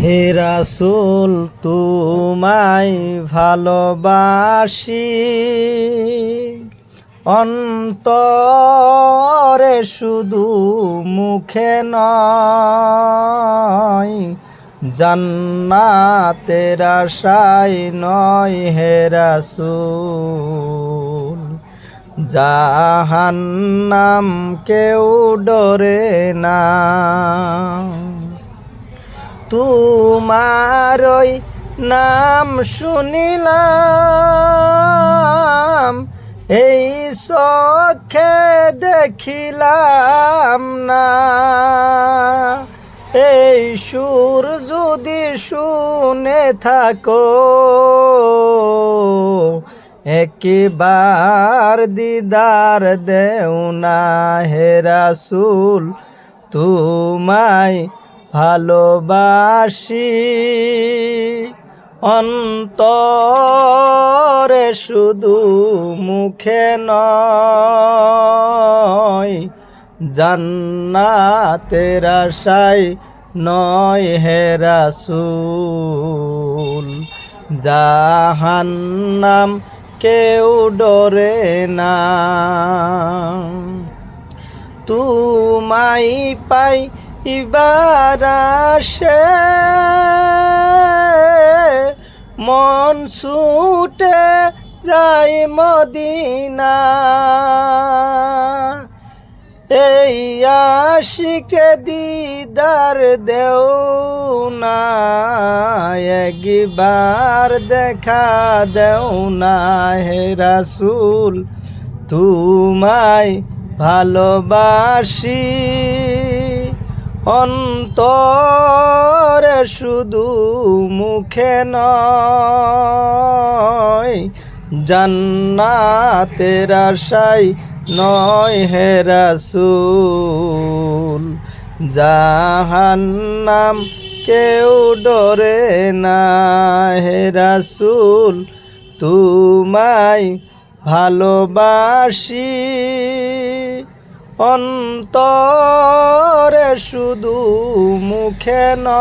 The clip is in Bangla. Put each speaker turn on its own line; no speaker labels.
হে রাসুল, তোমায় ভালোবাসি। অন্তরে শুধু মুখে নয়, জান্নাতের আশায় নয় হে জাহান্নাম কেউ ডরে না। তোমারই নাম শুনিলাম। এই চোখে দেখিলাম না। এই সুর যদি শুনে থাকো, একবার দিদার দেও না হে রাসূল, তোমায় ভালোবাসি অন্তরে শুধু মুখে নয়, জান্নাতের আশায় নয় হে রাসূল। জাহান্নাম কেউ ডরে না। তুমাই পাই ইবার মন ছুটে যাই মদিনা। এই আশিকে দিদার দেও না, একবার দেখা দেও না। হে রাসূল, তোমায় ভালোবাসি। অন্তরে শুধু মুখে নয়, জান্নাতের আশায় নয় হে রাসূল। জাহান্নাম কেউ ডরে না হে রাসূল, তোমায় ভালোবাসি। অন্তরে শুধু মুখে নয়